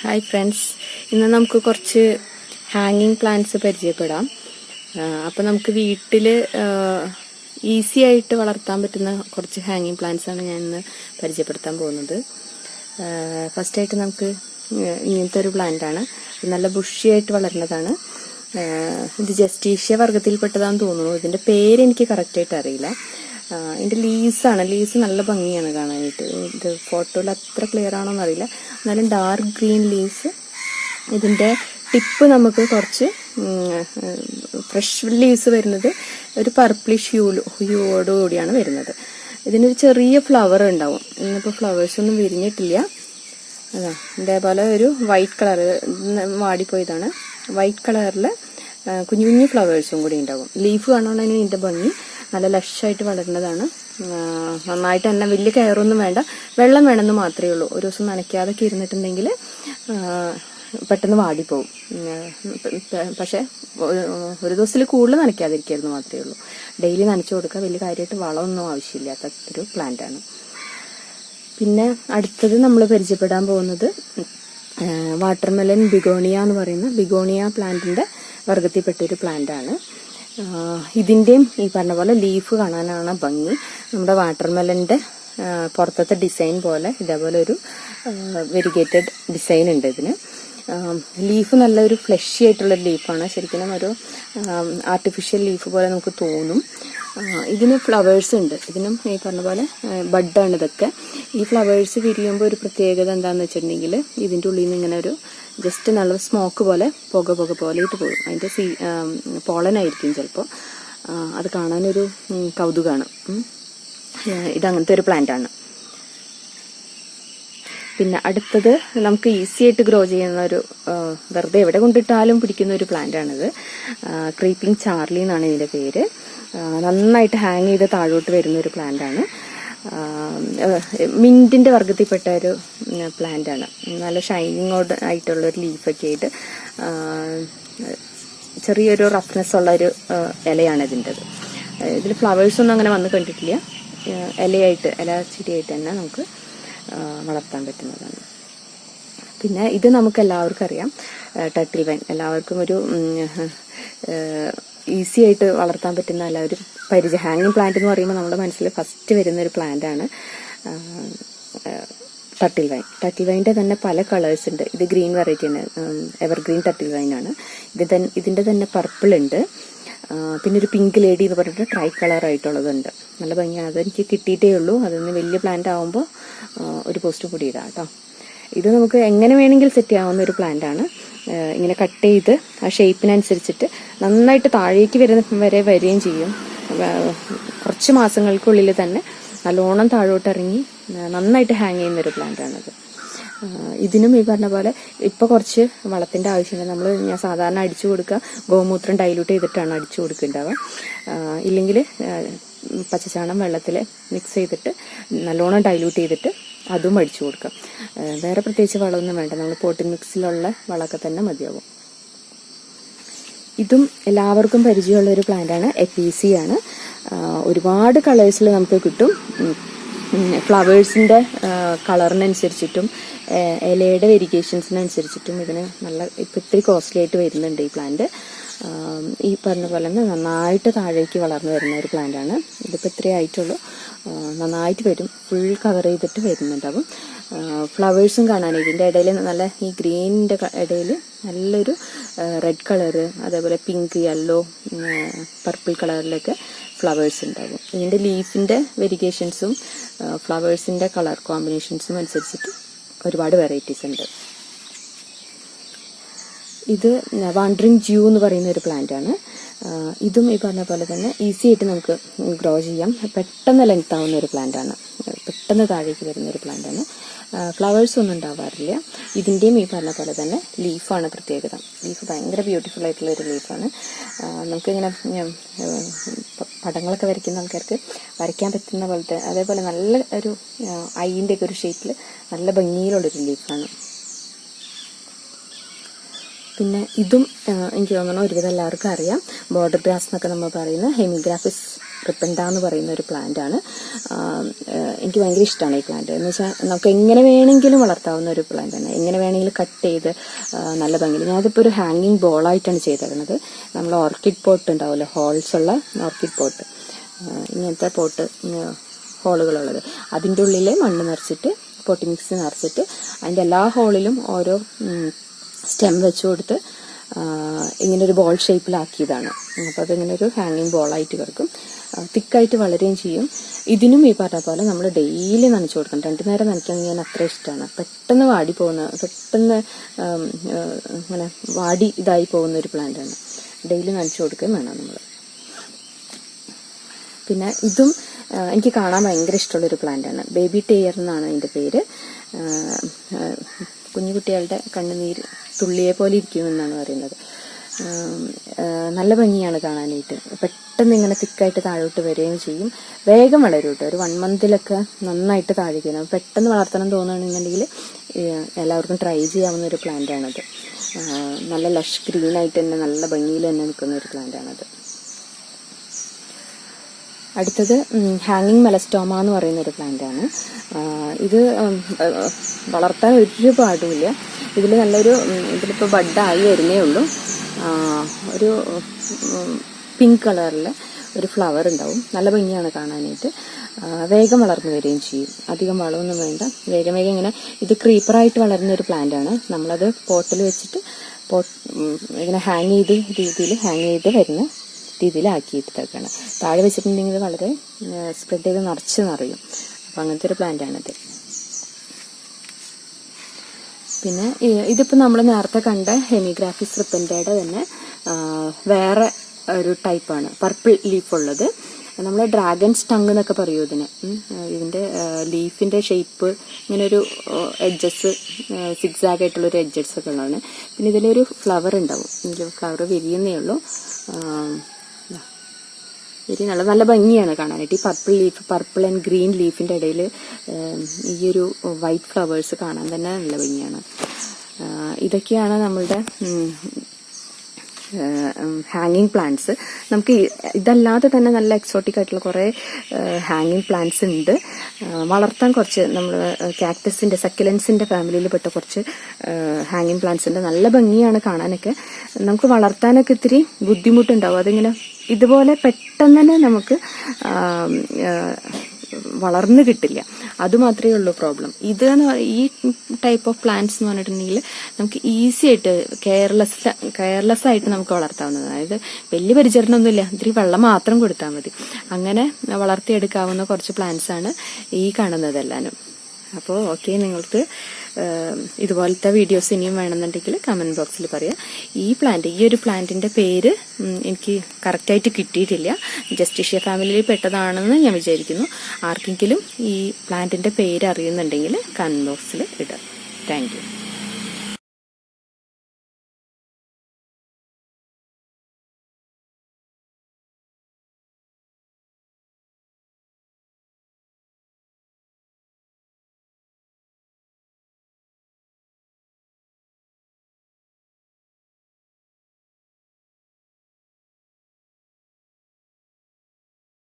Hi friends ഇന്ന് നമുക്ക് കുറച്ച് ഹാങ്ങിങ് പ്ലാന്റ്സ് പരിചയപ്പെടാം. അപ്പോൾ നമുക്ക് വീട്ടിൽ ഈസി ആയിട്ട് വളർത്താൻ പറ്റുന്ന കുറച്ച് ഹാങ്ങിങ് പ്ലാന്റ്സ് ആണ് ഞാൻ ഇന്ന് പരിചയപ്പെടുത്താൻ പോകുന്നത്. ഫസ്റ്റ് ആയിട്ട് നമുക്ക് ഇങ്ങനത്തെ ഒരു പ്ലാന്റ് ആണ്. നല്ല ബുഷിയായിട്ട് വളരുന്നതാണ് ഇത് ജസ്റ്റീഷ്യ വർഗത്തിൽപ്പെട്ടതാണെന്ന് തോന്നുന്നു. ഇതിന്റെ പേര് എനിക്ക് കറക്റ്റായിട്ട് അറിയില്ല. ആഹ് ഇതിന്റെ ലീസാണ് ലീസ് നല്ല ഭംഗിയാണ് കാണാനായിട്ട്. ഇത് ഫോട്ടോയിൽ അത്ര ക്ലിയർ ആണോന്ന് അറിയില്ല. എന്നാലും ഡാർക്ക് ഗ്രീൻ ലീസ് ഇതിന്റെ ടിപ്പ് നമുക്ക് കുറച്ച് ഫ്രഷ് ലീസ് വരുന്നത് ഒരു പർപ്പിളിഷ് ഹ്യൂ ഹ്യൂയോട് കൂടിയാണ് വരുന്നത്. ഇതിനൊരു ചെറിയ ഫ്ലവർ ഉണ്ടാവും. ഇന്നിപ്പോൾ ഫ്ലവേഴ്സൊന്നും വിരിഞ്ഞിട്ടില്ല. അതാ ഇതേപോലെ ഒരു വൈറ്റ് കളർ വാടിപ്പോയതാണ്. വൈറ്റ് കളറിൽ കുഞ്ഞു കുഞ്ഞു ഫ്ലവേഴ്സും കൂടി ഉണ്ടാവും. ലീഫ് കാണുകയാണെങ്കിൽ ഇതിന്റെ ഭംഗി. നല്ല ലഷായിട്ട് വളരുന്നതാണ്. ആ, നന്നായിട്ട് തന്നെ വലിയ കയറൊന്നും വേണ്ട. വെള്ളം വേണമെന്ന് മാത്രമേ ഉള്ളൂ. ഒരു ദിവസം നനയ്ക്കാതൊക്കെ ഇരുന്നിട്ടുണ്ടെങ്കിൽ പെട്ടെന്ന് വാടിപ്പോവും. പക്ഷെ ഒരു ദിവസത്തിൽ കൂടുതൽ നനയ്ക്കാതിരിക്കായിരുന്നു മാത്രമേ ഉള്ളൂ. ഡെയിലി നനച്ചു കൊടുക്കുക. വലിയ കാര്യമായിട്ട് വളമൊന്നും ആവശ്യമില്ലാത്ത ഒരു പ്ലാന്റ് ആണ് പിന്നെ അടുത്തത് നമ്മൾ പരിചയപ്പെടാൻ പോകുന്നത് വാട്ടർമെലൻ ബിഗോണിയ എന്ന് പറയുന്ന ബിഗോണിയ പ്ലാന്റിന്റെ വർഗത്തിൽപ്പെട്ട ഒരു പ്ലാന്റ് ആണ് ആഹ് ഇതിന്റെയും ഈ പറഞ്ഞ പോലെ ലീഫ് കാണാനാണ് ഭംഗി. നമ്മുടെ വാട്ടർമെലന്റെ പുറത്തത്തെ ഡിസൈൻ പോലെ ഇതേപോലെ ഒരു വെരിഗേറ്റഡ് ഡിസൈൻ ഉണ്ട് ഇതിന്. ലീഫ് നല്ലൊരു ഫ്ലഷി ആയിട്ടുള്ള ലീഫാണ് ശരിക്കും ഒരു ആർട്ടിഫിഷ്യൽ ലീഫ് പോലെ നമുക്ക് തോന്നും. ഇതിന് ഫ്ലവേഴ്സ് ഉണ്ട്. ഇതിനും ഈ പറഞ്ഞ പോലെ ബഡാണ് ഇതൊക്കെ. ഈ ഫ്ലവേഴ്സ് വിരിയുമ്പോൾ ഒരു പ്രത്യേകത എന്താണെന്ന് വെച്ചിട്ടുണ്ടെങ്കിൽ ഇതിന്റെ ഉള്ളിൽ നിന്ന് ഇങ്ങനെ ഒരു ജസ്റ്റ് നല്ല സ്മോക്ക് പോലെ പുക പുക പോലെ ഇട്ട് പോകും. അതിന്റെ സീ പോളനായിരിക്കും ചിലപ്പോൾ അത് കാണാനൊരു കൗതുകമാണ് ഇതങ്ങനത്തെ ഒരു പ്ലാന്റ് ആണ്. പിന്നെ അടുത്തത് നമുക്ക് ഈസി ആയിട്ട് ഗ്രോ ചെയ്യുന്ന ഒരു വെറുതെ എവിടെ കൊണ്ടിട്ടാലും പിടിക്കുന്ന ഒരു പ്ലാന്റ് ആണിത്. ക്രീപ്പിംഗ് ചാർലി എന്നാണ് ഇതിന്റെ പേര്. നന്നായിട്ട് ഹാങ് ചെയ്ത് താഴോട്ട് വരുന്ന ഒരു പ്ലാന്റാണ് ആണ്. മിന്റിന്റെ വർഗത്തിൽപ്പെട്ട ഒരു പ്ലാന്റ് ആണ് നല്ല ഷൈനിങ്ങോട് ആയിട്ടുള്ള ഒരു ലീഫൊക്കെ ആയിട്ട് ചെറിയൊരു റഫ്നെസ് ഉള്ള ഒരു ഇലയാണ് ഇതിന്റെ ഇതിൽ ഫ്ലവേഴ്സൊന്നും അങ്ങനെ വന്ന് കണ്ടിട്ടില്ല. ഇലയായിട്ട് ഇല ചെടിയായിട്ട് തന്നെ നമുക്ക് വളർത്താൻ പറ്റുന്നതാണ്. പിന്നെ ഇത് നമുക്ക് എല്ലാവർക്കും അറിയാം. ടട്ടിൽ വൈൻ എല്ലാവർക്കും ഒരു ഈസി ആയിട്ട് വളർത്താൻ പറ്റുന്ന അല്ല ഒരു പരിചയ ഹാങ്ങിങ് പ്ലാന്റ് എന്ന് പറയുമ്പോൾ നമ്മുടെ മനസ്സിൽ ഫസ്റ്റ് വരുന്ന ഒരു പ്ലാന്റ് ആണ് ടട്ടിൽ വൈൻ ടട്ടിൽ വൈന്റെ തന്നെ പല കളേഴ്സ് ഉണ്ട്. ഇത് ഗ്രീൻ വെറൈറ്റി ആണ്. എവർഗ്രീൻ ടട്ടിൽ വൈൻ ആണ്. ഇത് ഇതിന്റെ തന്നെ പർപ്പിൾ ഉണ്ട്. പിന്നെ ഒരു പിങ്ക് ലേഡി എന്ന് പറഞ്ഞിട്ട് ട്രൈ കളർ ആയിട്ടുള്ളതുണ്ട്. നല്ല ഭംഗിയാണ്. അതെനിക്ക് കിട്ടിയിട്ടേ ഉള്ളൂ. അതൊന്ന് വലിയ പ്ലാന്റ് ആകുമ്പോൾ ഒരു പോസ്റ്റ് കൂടി ഇടാം കേട്ടോ. ഇത് നമുക്ക് എങ്ങനെ വേണമെങ്കിൽ സെറ്റ് ചെയ്യാവുന്ന ഒരു പ്ലാന്റ് ആണ്. ഇങ്ങനെ കട്ട് ചെയ്ത് ആ ഷേപ്പിനനുസരിച്ചിട്ട് നന്നായിട്ട് താഴേക്ക് വരുന്ന വരെ വരികയും ചെയ്യും. കുറച്ച് മാസങ്ങൾക്കുള്ളിൽ തന്നെ നല്ലോണം താഴോട്ടിറങ്ങി നന്നായിട്ട് ഹാങ് ചെയ്യുന്ന ഒരു പ്ലാന്റ് ആണത്. ഇതിനും ഈ പറഞ്ഞ പോലെ ഇപ്പൊ കുറച്ച് വളത്തിന്റെ ആവശ്യമുണ്ട് നമ്മൾ ഞാൻ സാധാരണ അടിച്ചു കൊടുക്കുക ഗോമൂത്രം ഡൈലൂട്ട് ചെയ്തിട്ടാണ് അടിച്ചു കൊടുക്കേണ്ടത്. ഇല്ലെങ്കിൽ പച്ചച്ചാണം വെള്ളത്തിൽ മിക്സ് ചെയ്തിട്ട് നല്ലോണം ഡൈലൂട്ട് ചെയ്തിട്ട് അതും അടിച്ചു കൊടുക്കാം വേറെ പ്രത്യേകിച്ച് വളമൊന്നും വേണ്ട. നമ്മൾ പോട്ടിൻ മിക്സിലുള്ള വളമൊക്കെ തന്നെ മതിയാവും. ഇതും എല്ലാവർക്കും പരിചയമുള്ള ഒരു പ്ലാന്റ് ആണ് എപ്പീസി ആണ്. ഒരുപാട് കളേഴ്സിൽ നമുക്ക് കിട്ടും. ഫ്ലവേഴ്സിന്റെ കളറിനനുസരിച്ചിട്ടും ഇലയുടെ വെരിഗേഷൻസിനനുസരിച്ചിട്ടും ഇതിന് നല്ല ഇപ്പം ഇത്തിരി കോസ്റ്റ്ലി ആയിട്ട് വരുന്നുണ്ട് ഈ പ്ലാന്റ് ഈ പറഞ്ഞ പോലെ തന്നെ നന്നായിട്ട് താഴേക്ക് വളർന്നു വരുന്ന ഒരു പ്ലാന്റ് ആണ്. ഇതിപ്പോൾ ഇത്രയേ ആയിട്ടുള്ളൂ. നന്നായിട്ട് വരും. ഫുൾ കവർ ചെയ്തിട്ട് വരുന്നുണ്ടാവും. ഫ്ലവേഴ്സും കാണാൻ ഇതിന്റെ ഇടയിൽ നല്ല ഈ ഗ്രീനിന്റെ ഇടയിൽ നല്ലൊരു റെഡ് കളറ് അതേപോലെ പിങ്ക് യെല്ലോ പർപ്പിൾ കളറിലൊക്കെ ഫ്ലവേഴ്സ് ഉണ്ടാകും ഇതിന്റെ ലീഫിന്റെ വെരിഗേഷൻസും ഫ്ലവേഴ്സിന്റെ കളർ കോമ്പിനേഷൻസും അനുസരിച്ചിട്ട് ഒരുപാട് വെറൈറ്റീസ് ഉണ്ട്. ഇത് വാണ്ടറിങ് ജ്യൂ എന്ന് പറയുന്ന ഒരു പ്ലാന്റ് ആണ്. ഇതും ഈ പറഞ്ഞ പോലെ തന്നെ ഈസി ആയിട്ട് നമുക്ക് ഗ്രോ ചെയ്യാം. പെട്ടെന്ന് ലെങ്ത് ആവുന്ന ഒരു പ്ലാന്റ് ആണ്. പെട്ടെന്ന് താഴേക്ക് വരുന്ന ഒരു പ്ലാന്റ് ആണ്. ഫ്ലവേഴ്സ് ഒന്നും ഉണ്ടാവാറില്ല. ഇതിന്റെയും ഈ പറഞ്ഞ പോലെ തന്നെ ലീഫാണ് പ്രത്യേകത. ലീഫ് ഭയങ്കര ബ്യൂട്ടിഫുൾ ആയിട്ടുള്ള ഒരു ലീഫാണ് നമുക്കിങ്ങനെ പടങ്ങളൊക്കെ വരയ്ക്കുന്ന ആൾക്കാർക്ക് വരയ്ക്കാൻ പറ്റുന്ന പോലത്തെ അതേപോലെ നല്ല ഒരു ഐന്റെ ഒക്കെ ഒരു ഷേപ്പിൽ നല്ല ഭംഗിയിലുള്ളൊരു ലീഫാണ് പിന്നെ ഇതും എനിക്ക് തോന്നുന്നു ഒരുവിധം എല്ലാവർക്കും അറിയാം. ബോർഡർ ഗ്രാസ് എന്നൊക്കെ നമ്മൾ പറയുന്ന ഹെമിഗ്രാഫിസ് റിപ്പൻഡ എന്ന് പറയുന്ന ഒരു പ്ലാന്റ് ആണ്. എനിക്ക് ഭയങ്കര ഇഷ്ടമാണ് ഈ പ്ലാന്റ് എന്ന് വെച്ചാൽ നമുക്ക് എങ്ങനെ വേണമെങ്കിലും വളർത്താവുന്ന ഒരു പ്ലാന്റ് ആണ് എങ്ങനെ വേണമെങ്കിലും കട്ട് ചെയ്ത് നല്ല ഭംഗിയിൽ. ഞാനിതിപ്പോൾ ഒരു ഹാങ്ങിങ് ബോളായിട്ടാണ് ചെയ്തിരുന്നത്. നമ്മൾ ഓർക്കിഡ് പോട്ട് ഉണ്ടാവുമല്ലോ ഹോൾസ് ഉള്ള ഓർക്കിഡ് പോട്ട് ഇങ്ങനത്തെ പോട്ട് ഹോളുകളുള്ളത് അതിന്റെ ഉള്ളിൽ മണ്ണ് നിറച്ചിട്ട് പൊട്ടിമിക്സ് നിറച്ചിട്ട് അതിന്റെ എല്ലാ ഹോളിലും ഓരോ സ്റ്റെം വെച്ച് കൊടുത്ത് ഇങ്ങനെ ഒരു ബോൾ ഷേപ്പിലാക്കിയതാണ് അപ്പോൾ അതിങ്ങനെ ഒരു ഹാങ്ങിങ് ബോളായിട്ട് കിടക്കും. തിക്കായിട്ട് വളരുകയും ചെയ്യും. ഇതിനും ഈ പറഞ്ഞ പോലെ നമ്മൾ ഡെയിലി നനച്ചു കൊടുക്കണം. രണ്ടു നേരം നനയ്ക്കാൻ ഞാൻ അത്ര ഇഷ്ടമാണ്. പെട്ടെന്ന് വാടി പോകുന്ന പെട്ടെന്ന് അങ്ങനെ വാടി ഇതായി പോകുന്ന ഒരു പ്ലാന്റാണ് ഡെയിലി നനച്ചു കൊടുക്കുകയും വേണം നമ്മൾ. പിന്നെ ഇതും എനിക്ക് കാണാൻ ഭയങ്കര ഇഷ്ടമുള്ളൊരു പ്ലാന്റാണ് ബേബി ടെയർ എന്നാണ് അതിന്റെ പേര്. കുഞ്ഞു കുട്ടികളുടെ കണ്ണുനീര് തുള്ളിയെ പോലെ ഇരിക്കുമെന്നാണ് പറയുന്നത്. നല്ല ഭംഗിയാണ് കാണാനായിട്ട്. പെട്ടെന്ന് ഇങ്ങനെ തിക്കായിട്ട് താഴോട്ട് വരികയും ചെയ്യും. വേഗം വളരും കേട്ടോ ഒരു വൺ മന്തിലൊക്കെ നന്നായിട്ട് താഴേക്കണം. പെട്ടെന്ന് വളർത്തണം തോന്നുകയാണെന്നുണ്ടെങ്കിൽ എല്ലാവർക്കും ട്രൈ ചെയ്യാവുന്ന ഒരു പ്ലാന്റാണത് ആണത്. നല്ല ലഷ് ഗ്രീനായിട്ട് തന്നെ നല്ല ഭംഗിയിൽ തന്നെ നിൽക്കുന്ന ഒരു പ്ലാന്റാണത് അടുത്തത് ഹാങ്ങിങ് മെലസ്റ്റോമ എന്ന് പറയുന്ന ഒരു പ്ലാന്റ് ആണ് ഇത് വളർത്താൻ ഒരു പാടുമില്ല. ഇതിൽ നല്ലൊരു ഇതിലിപ്പോൾ ബഡായി വരുന്നേ ഉള്ളൂ. ഒരു പിങ്ക് കളറിൽ ഒരു ഫ്ലവർ ഉണ്ടാവും. നല്ല ഭംഗിയാണ് കാണാനായിട്ട്. വേഗം വളർന്നു വരികയും ചെയ്യും. അധികം വളമൊന്നും വേണ്ട. വേഗം വേഗം ഇങ്ങനെ ഇത് ക്രീപ്പറായിട്ട് വളരുന്ന ഒരു പ്ലാന്റ് ആണ് നമ്മളത് പോട്ടിൽ വെച്ചിട്ട് ഇങ്ങനെ ഹാങ് ചെയ്ത് രീതിയിൽ ഹാങ് ചെയ്ത് വരുന്ന രീതിയിലാക്കിയിട്ടൊക്കെയാണ് താഴെ വെച്ചിട്ടുണ്ടെങ്കിൽ വളരെ സ്പ്രെഡ് ചെയ്ത് നിറച്ച് നിറയും. അപ്പം അങ്ങനത്തെ ഒരു പ്ലാന്റ് ആണിത്. പിന്നെ ഇതിപ്പോൾ ഇതിപ്പോ നമ്മൾ നേരത്തെ കണ്ട ഹെമിഗ്രാഫിസ് റിപ്പന്റയുടെ തന്നെ വേറെ ഒരു ടൈപ്പാണ് പർപ്പിൾ ലീഫ് ഉള്ളത്. നമ്മൾ ഡ്രാഗൺ സ്റ്റങ് എന്നൊക്കെ പറയൂ ഇതിന്. ഇതിന്റെ ലീഫിന്റെ ഷേപ്പ് ഇങ്ങനെ ഒരു എഡ്ജസ് സിക്സാഗ് ആയിട്ടുള്ള ഒരു എഡ്ജസ് ഒക്കെ ഉള്ളതാണ്. പിന്നെ ഇതിലൊരു ഫ്ലവർ ഉണ്ടാവും. ഫ്ലവർ വിരിയുന്നേ ഉള്ളൂ. വെരി നല്ല ഭംഗിയാണ് കാണാനായിട്ട്. ഈ purple leaf purple and green ലീഫിന്റെ ഇടയിൽ ഈ ഒരു വൈറ്റ് ഫ്ലവേഴ്സ് കാണാൻ തന്നെ നല്ല ഭംഗിയാണ്. ഇതൊക്കെയാണ് നമ്മളുടെ ഹാങ്ങിങ് പ്ലാന്റ്സ് നമുക്ക് ഇതല്ലാതെ തന്നെ നല്ല എക്സോട്ടിക് ആയിട്ടുള്ള കുറേ ഹാങ്ങിങ് പ്ലാന്റ്സ് ഉണ്ട്. വളർത്താൻ കുറച്ച് നമ്മൾ കാക്ടസിന്റെ സക്കുലൻസിന്റെ ഫാമിലിയിൽ പെട്ട കുറച്ച് ഹാങ്ങിങ് പ്ലാന്റ്സ് ഉണ്ട്. നല്ല ഭംഗിയാണ് കാണാനൊക്കെ. നമുക്ക് വളർത്താനൊക്കെ ഇത്തിരി ബുദ്ധിമുട്ടുണ്ടാവും. അതിങ്ങനെ ഇതുപോലെ പെട്ടെന്ന് തന്നെ നമുക്ക് വളർന്നു കിട്ടില്ല. അത് മാത്രമേ ഉള്ളൂ പ്രോബ്ലം ഇത് ഈ ടൈപ്പ് ഓഫ് പ്ലാന്റ്സ് എന്ന് പറഞ്ഞിട്ടുണ്ടെങ്കിൽ നമുക്ക് ഈസി ആയിട്ട് കെയർലെസ് കെയർലെസ് ആയിട്ട് നമുക്ക് വളർത്താവുന്നതാണ്. അതായത് വലിയ പരിചരണമൊന്നുമില്ല. ഇത്തിരി വെള്ളം മാത്രം കൊടുത്താൽ മതി. അങ്ങനെ വളർത്തിയെടുക്കാവുന്ന കുറച്ച് പ്ലാന്റ്സ് ആണ് ഈ കാണുന്നതെല്ലാനും അപ്പോൾ ഓക്കെ നിങ്ങൾക്ക് ഇതുപോലത്തെ വീഡിയോസ് ഇനിയും വേണമെന്നുണ്ടെങ്കിൽ കമന്റ് ബോക്സിൽ പറയാം. ഈ പ്ലാന്റ് ഈ ഒരു പ്ലാന്റിന്റെ പേര് എനിക്ക് കറക്റ്റായിട്ട് കിട്ടിയിട്ടില്ല. ജസ്റ്റിഷ്യ ഫാമിലിയിൽ പെട്ടതാണെന്ന് ഞാൻ വിചാരിക്കുന്നു. ആർക്കെങ്കിലും ഈ പ്ലാന്റിന്റെ പേര് അറിയുന്നുണ്ടെങ്കിൽ കമന്റ് ബോക്സിൽ ഇടാം. താങ്ക്